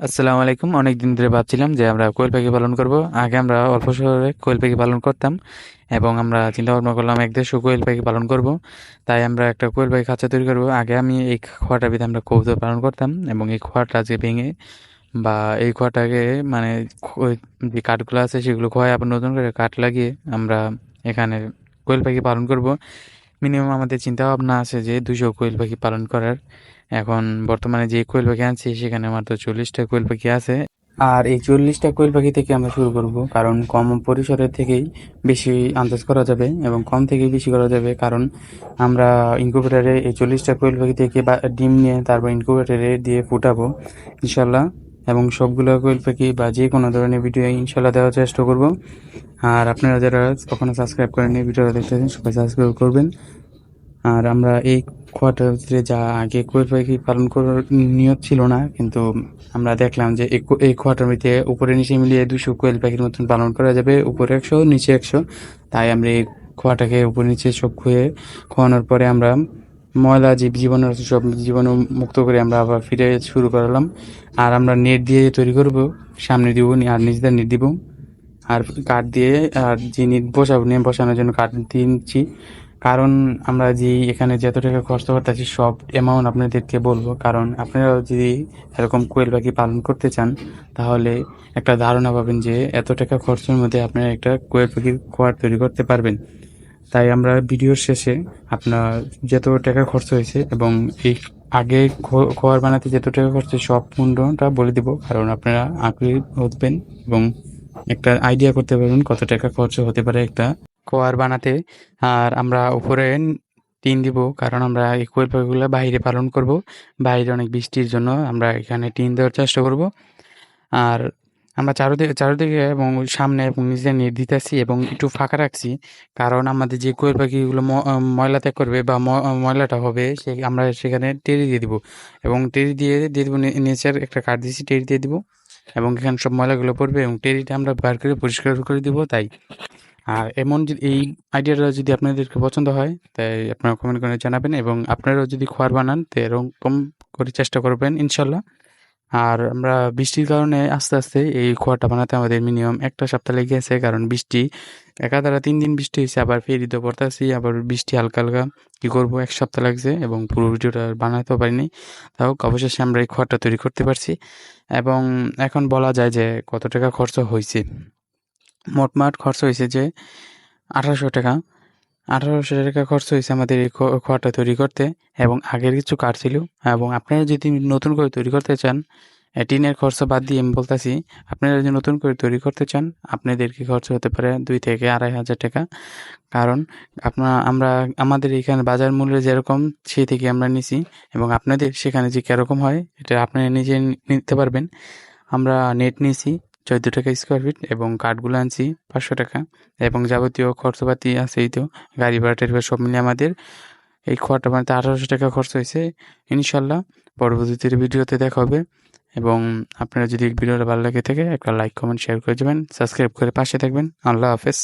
আসসালামু আলাইকুম। অনেক দিন ধরে ভাবছিলাম যে আমরা কোয়েল পাখি পালন করব। আগে আমরা অল্প শহরে কোয়েল পাখি পালন করতাম এবং আমরা চিন্তা ভাবনা করলাম এক দেশে কোয়েল পাখি পালন করব। তাই আমরা একটা কোয়েল পাখি খাঁচা তৈরি করব। আগে আমি এই খোয়াটার ভিতরে আমরা কবুতর পালন করতাম এবং এই খোয়াটা আজকে ভেঙে বা এই খোয়াটাকে মানে যে কাঠগুলো আছে সেগুলো খোয়ায় আবার নতুন করে কাঠ লাগিয়ে আমরা এখানে কোয়েল পাখি পালন করব। মিনিমাম আমাদের চিন্তা ভাবনা আছে যে দুশো কোয়েল পাখি পালন করার। এখন বর্তমানে যে কোয়েল পাখি আনছি, সেখানে মাত্র চল্লিশটা কোয়েল পাখি আছে। আর এই চল্লিশটা কোয়েল পাখি থেকে আমরা শুরু করব, কারণ কম পরিসরের থেকেই বেশি আন্দাজ করা যাবে এবং কম থেকেই বেশি করা যাবে, কারণ আমরা ইনকিউবেটারে এই চল্লিশটা কোয়েল পাখি থেকে বা ডিম নিয়ে তারপর ইনকিউবেটারে দিয়ে ফুটাবো, ইনশাল্লাহ। এবং সবগুলো কোয়েল পাখি বা যে কোনো ধরনের ভিডিও ইনশাল্লাহ দেওয়ার চেষ্টা করব। আর আপনারা যারা কখনো সাবস্ক্রাইব করেন এই ভিডিওটা দেখতেছেন সবাই সাবস্ক্রাইব করবেন। আর আমরা এই ভিতরে যা আগে কোয়েল পাখি পালন করার নিয়ত ছিল না, কিন্তু আমরা দেখলাম যে এই কো- এই খোয়াটার ভিতরে উপরে নিচে মিলিয়ে দুশো কোয়েল পাখির মতন পালন করা যাবে, উপরে একশো, নিচে একশো। তাই আমরা এই খোয়াটাকে উপরে নিচে সব খুয়ে খোয়ানোর পরে আমরা ময়লা যে জীবাণু আছে সব জীবাণু মুক্ত করে আমরা আবার ফিরে শুরু করলাম। আর আমরা নেট দিয়ে তৈরি করব, সামনে দিব আর নিজেদের নেট দিব। আর কাঠ দিয়ে, আর যে নেট বসাবো, নেট বসানোর জন্য কাঠ দিয়ে নিচ্ছি কারণ আমরা যে এখানে যত টাকা খরচ করতেছি, সব অ্যামাউন্ট আপনাদেরকে বলব। কারণ আপনারা যদি এরকম কোয়েল পাখি পালন করতে চান, তাহলে একটা ধারণা পাবেন যে এত টাকা খরচের মধ্যে আপনারা একটা কোয়েল পাখির খোয়ার তৈরি করতে পারবেন। তাই আমরা ভিডিওর শেষে আপনার যত টাকা খরচ হয়েছে এবং এই আগে খোয়ার বানাতে যত টাকা খরচ হয়েছে, সব মূল্যটা বলে দিব। কারণ আপনারা আগ্রহী হবেন এবং একটা আইডিয়া করতে পারবেন কত টাকা খরচ হতে পারে একটা খোয়ার বানাতে। আর আমরা উপরে টিন দিব, কারণ আমরা এই কোয়েল পাখিগুলো বাইরে পালন করব। বাইরে অনেক বৃষ্টির জন্য আমরা এখানে টিন দেওয়ার চেষ্টা করব। আর আমরা চারোদিকে চারোদিকে এবং সামনে এবং নিচে নেট দিতেছি এবং একটু ফাঁকা রাখছি, কারণ আমাদের যে কোয়েল পাখিগুলো ময়লা ত্যাগ করবে বা ময়লাটা হবে, সে, আমরা সেখানে টেরি দিয়ে দিব। এবং টেরি দিয়ে দিয়ে দিব নেচার একটা কাঠ দিয়েছি টেরি দিয়ে দিব। এবং এখানে সব ময়লাগুলো পড়বে এবং টেরিটা আমরা বার করে পরিষ্কার করে দিব, তাই। আর এমন এই আইডিয়াটা যদি আপনাদেরকে পছন্দ হয়, তাই আপনারা কমেন্ট করে জানাবেন এবং আপনারাও যদি খোয়ার বানান তো এরকম করে চেষ্টা করবেন, ইনশাল্লাহ। আর আমরা বৃষ্টির কারণে আস্তে আস্তে এই খোয়াটা বানাতে আমাদের মিনিমাম একটা সপ্তাহ লেগে গেছে কারণ বৃষ্টি একাধারা তিন দিন বৃষ্টি হয়েছে, আবার ফের ঈদও পড়তেছি, আবার বৃষ্টি হালকা হালকা কী করব, এক সপ্তাহ লাগছে এবং পুরো ভিডিওটা বানাতেও পারিনি। তাও অবশেষে আমরা এই খোয়াটা তৈরি করতে পারছি। এবং এখন বলা যায় যে কত টাকা খরচ হয়েছে। মোটমাট খরচ হয়েছে যে আঠারোশো টাকা। আঠারোশো টাকা খরচ হয়েছে আমাদের এই খোয়াটা তৈরি করতে এবং আগের কিছু কাঠ ছিল এবং আপনারা যদি নতুন করে তৈরি করতে চান টিনের খরচ বাদ দিয়ে আমি বলতেছি, আপনারা যদি নতুন করে তৈরি করতে চান, আপনাদেরকে খরচ হতে পারে দুই থেকে আড়াই হাজার টাকা। কারণ আপনার আমরা, আমাদের এখানে বাজার মূল্য যেরকম, সেই থেকে আমরা নিছি এবং আপনাদের সেখানে যে কীরকম হয়, এটা আপনারা নিজে নিতে পারবেন। আমরা নেট নিয়েছি চোদ্দ টাকা স্কোয়ার ফিট এবং কাঠগুলো আনছি পাঁচশো টাকা এবং যাবতীয় খরচপাতি আছে এই তো, গাড়ি ভাড়া টাড়ি সব মিলে আমাদের এই খোয়াটা মানে আঠারোশো টাকা খরচ হয়েছে। ইনশাল্লাহ পরবর্তীতে ভিডিওতে দেখা হবে এবং আপনারা যদি ভিডিওটা ভালো লাগে থাকে একটা লাইক কমেন্ট শেয়ার করে দেবেন সাবস্ক্রাইব করে পাশে থাকবেন। আল্লাহ হাফেজ।